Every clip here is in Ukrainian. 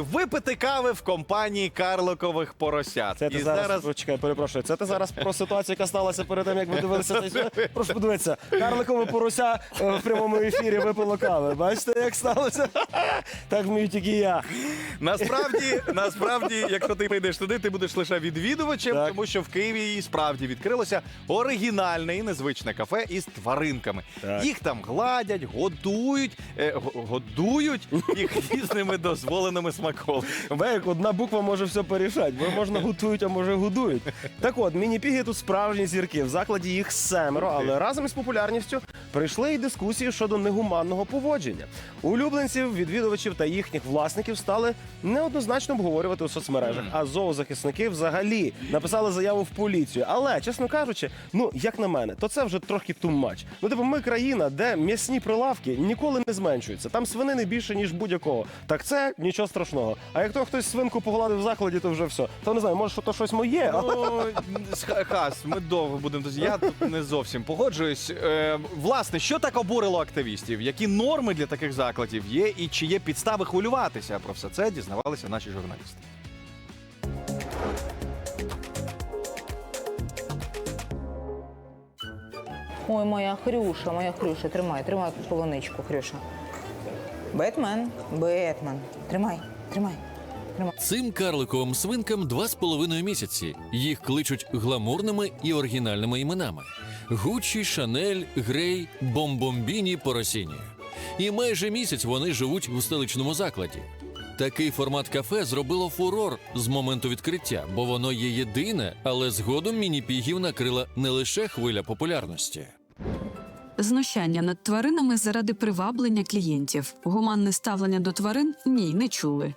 Випити кави в компанії карликових поросят. Це ти І зараз, зараз Почекай, перепрошую. Це ти зараз про ситуацію, яка сталася перед тим, як ви дивилися цей сюжет? Прошу подивитися. Карликове порося е, в прямому ефірі випило кави. Бачите, як сталося? Так вмію тільки я. насправді, насправді, якщо ти прийдеш туди, ти будеш лише відвідувачем, Так. тому що в Києві і справді відкрилося оригінальне і незвичне кафе із тваринками. Так. Їх там гладять, годують, е, го- годують їх різними дозволеними смаколиками. Ви як одна буква може все порішати. Бо можна готують, а може годують. Так от, міні-піги тут справжні зірки. В закладі їх семеро, але разом із популярністю прийшли і дискусії щодо негуманного поводження. Улюбленців, відвідувачів та їхніх власників стали неоднозначно обговорювати у соцмережах. А зоозахисники взагалі написали заяву в поліцію. Але, чесно кажучи, ну як на мене, то це вже трохи much. Ну, типу, ми країна, де м'ясні прилавки ніколи не зменшуються. Там свинини більше, ніж будь-якого. Так це нічого страшного. А як то хтось свинку погладив в закладі, то вже все. То не знаю, може, що то щось моє. але- Ну, Хас, ми довго будемо. Я тут не зовсім погоджуюсь. Е, власне, що так обурило активістів? Які норми для таких закладів є, і чи є підстави хвилюватися? Про все це дізнавалися наші журналісти. Ой, моя Хрюша, моя Хрюша, тримай, тримай полуничку, Хрюша. Бетмен, Бетмен. Тримай, тримай. Цим карликовим свинкам два з половиною місяці. Їх кличуть гламурними і оригінальними іменами: Гуччі, Шанель, Грей, Бомбомбіні, Поросіні. І майже місяць вони живуть у столичному закладі. Такий формат кафе зробило фурор з моменту відкриття, бо воно є єдине, але згодом міні-пігів накрила не лише хвиля популярності. Знущання над тваринами заради приваблення клієнтів. Гуманне ставлення до тварин ні, не чули.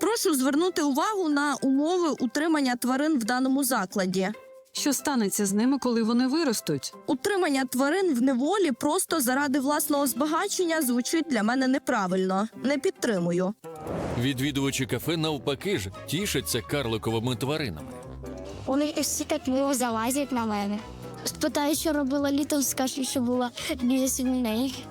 Прошу звернути увагу на умови утримання тварин в даному закладі. Що станеться з ними, коли вони виростуть? Утримання тварин в неволі просто заради власного збагачення звучить для мене неправильно. Не підтримую. Відвідувачі кафе навпаки ж тішаться карликовими тваринами. Вони всі так мило залазять на мене. Спитаю, що робила літом, скажу, що була біля сімей.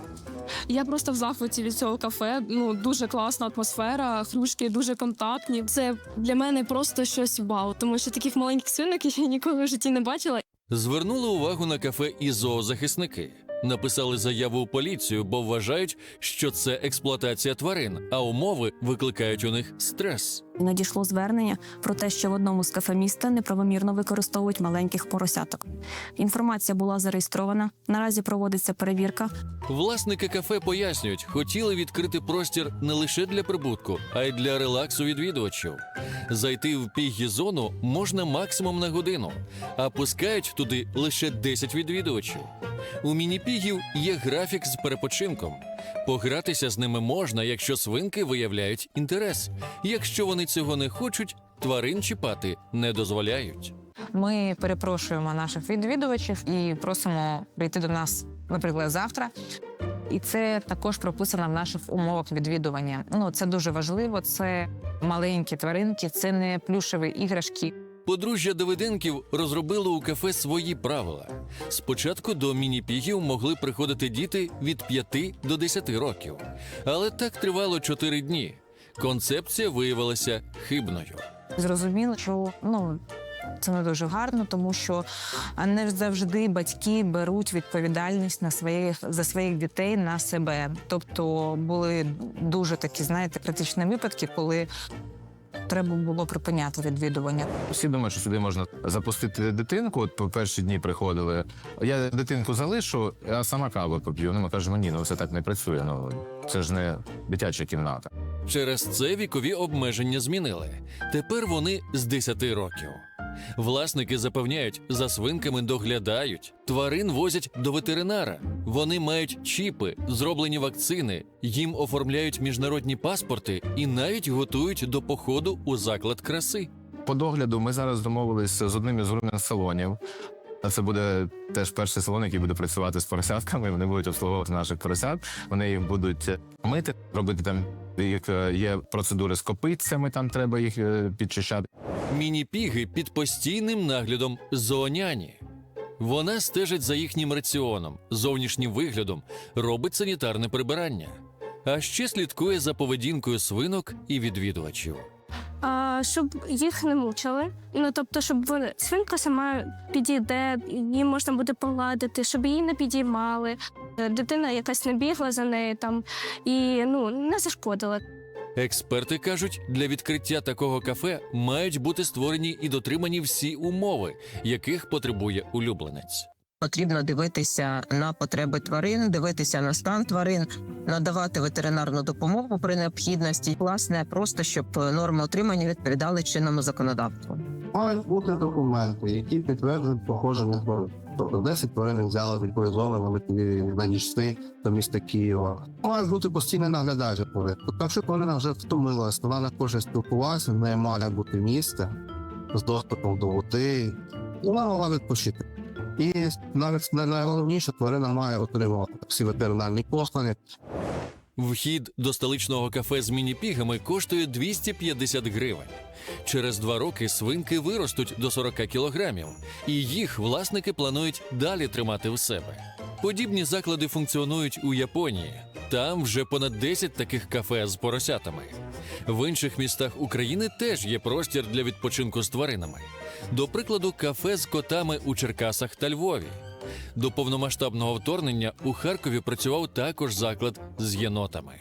Я просто в захваті від цього кафе. Ну дуже класна атмосфера, хрюшки дуже контактні. Це для мене просто щось вау, тому що таких маленьких свинок я ніколи в житті не бачила. Звернули увагу на кафе і зоозахисники. Написали заяву у поліцію, бо вважають, що це експлуатація тварин, а умови викликають у них стрес. Надійшло звернення про те, що в одному з кафе міста неправомірно використовують маленьких поросяток. Інформація була зареєстрована. Наразі проводиться перевірка. Власники кафе пояснюють, хотіли відкрити простір не лише для прибутку, а й для релаксу відвідувачів. Зайти в пігі зону можна максимум на годину, а пускають туди лише 10 відвідувачів. У міні-пігів є графік з перепочинком. Погратися з ними можна, якщо свинки виявляють інтерес. Якщо вони цього не хочуть, тварин чіпати не дозволяють. Ми перепрошуємо наших відвідувачів і просимо прийти до нас, наприклад, завтра. І це також прописано в наших умовах відвідування. Ну це дуже важливо. Це маленькі тваринки, це не плюшеві іграшки. Подружжя Давиденків розробило у кафе свої правила. Спочатку до міні-пігів могли приходити діти від 5 до 10 років, але так тривало 4 дні. Концепція виявилася хибною. Зрозуміло, що ну. Це не дуже гарно, тому що не завжди батьки беруть відповідальність на своїх за своїх дітей на себе. Тобто були дуже такі, знаєте, критичні випадки, коли треба було припиняти відвідування. Всі думають, що сюди можна запустити дитинку. От по перші дні приходили. Я дитинку залишу, а сама каву поп'ю. Ну, ми кажемо, ні, ну все так не працює. Ну це ж не дитяча кімната. Через це вікові обмеження змінили. Тепер вони з 10 років. Власники запевняють, за свинками доглядають, тварин возять до ветеринара. Вони мають чіпи, зроблені вакцини, їм оформляють міжнародні паспорти і навіть готують до походу у заклад краси. По догляду ми зараз домовилися з одним із рум'ян салонів. А Це буде теж перший салон, який буде працювати з поросятками. Вони будуть обслуговувати наших поросят. Вони їх будуть мити, робити там їх е, є процедури з копитцями. Там треба їх е, підчищати. Міні-піги під постійним наглядом зооняні. Вона стежить за їхнім раціоном, зовнішнім виглядом, робить санітарне прибирання. А ще слідкує за поведінкою свинок і відвідувачів. А, щоб їх не мучили. Ну тобто, щоб вони свинка сама підійде, її можна буде погладити, щоб її не підіймали. Е, Дитина якась не бігла за нею там і ну не зашкодила. Експерти кажуть, для відкриття такого кафе мають бути створені і дотримані всі умови, яких потребує улюбленець. Потрібно дивитися на потреби тварин, дивитися на стан тварин, надавати ветеринарну допомогу при необхідності. Власне, просто щоб норми утримання відповідали чинному законодавству. Мають бути документи, які підтверджують походження тварин. Тобто 10 тварин взяли відповідали на нічці до міста Києва. Має бути постійний наглядач тварин. Тобто, якщо тварина вже втомилась, вона не хоче спілкуватися, в неї має бути місце з доступом до води, вона могла відпочити. І навіть найголовніше тварина має отримувати всі ветеринарні послуги, Вхід до столичного кафе з міні-пігами коштує 250 гривень. Через два роки свинки виростуть до 40 кілограмів, і їх власники планують далі тримати в себе. Подібні заклади функціонують у Японії. Там вже понад 10 таких кафе з поросятами. В інших містах України теж є простір для відпочинку з тваринами. До прикладу, кафе з котами у Черкасах та Львові. До повномасштабного вторгнення у Харкові працював також заклад з єнотами.